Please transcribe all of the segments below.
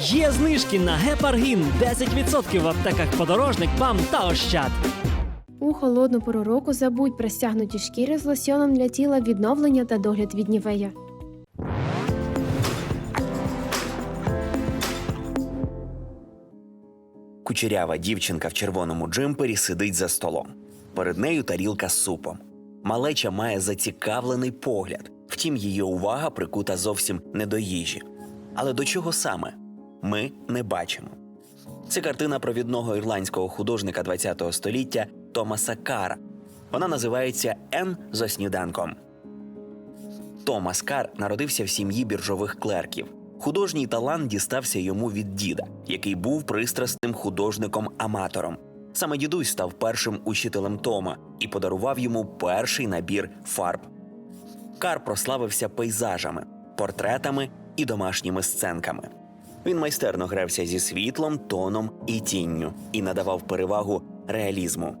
Є знижки на гепаргін 10% в аптеках подорожник, бам та ощад. У холодну пору року забудь про стягнуті шкіри з лосьоном для тіла відновлення та догляд від нівея. Кучерява дівчинка в червоному джемпері сидить за столом. Перед нею тарілка з супом. Малеча має зацікавлений погляд, втім, її увага прикута зовсім не до їжі. Але до чого саме? Ми не бачимо. Це картина провідного ірландського художника ХХ століття Томаса Кара. Вона називається Ен за сніданком. Томас Кар народився в сім'ї біржових клерків. Художній талант дістався йому від діда, який був пристрасним художником-аматором. Саме дідусь став першим учителем Тома і подарував йому перший набір фарб. Кар прославився пейзажами, портретами і домашніми сценками. Він майстерно грався зі світлом, тоном і тінню і надавав перевагу реалізму.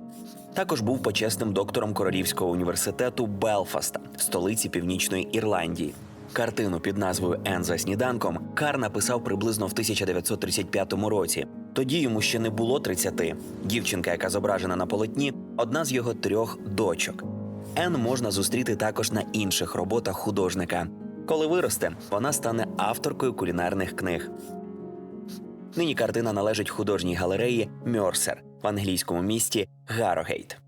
Також був почесним доктором Королівського університету Белфаста, столиці Північної Ірландії. Картину під назвою Ен за сніданком Кар написав приблизно в 1935 році. Тоді йому ще не було 30. Дівчинка, яка зображена на полотні, одна з його трьох дочок. Ен можна зустріти також на інших роботах художника. Коли виросте, вона стане авторкою кулінарних книг. Нині картина належить художній галереї Мьорсер в англійському місті Гарогейт.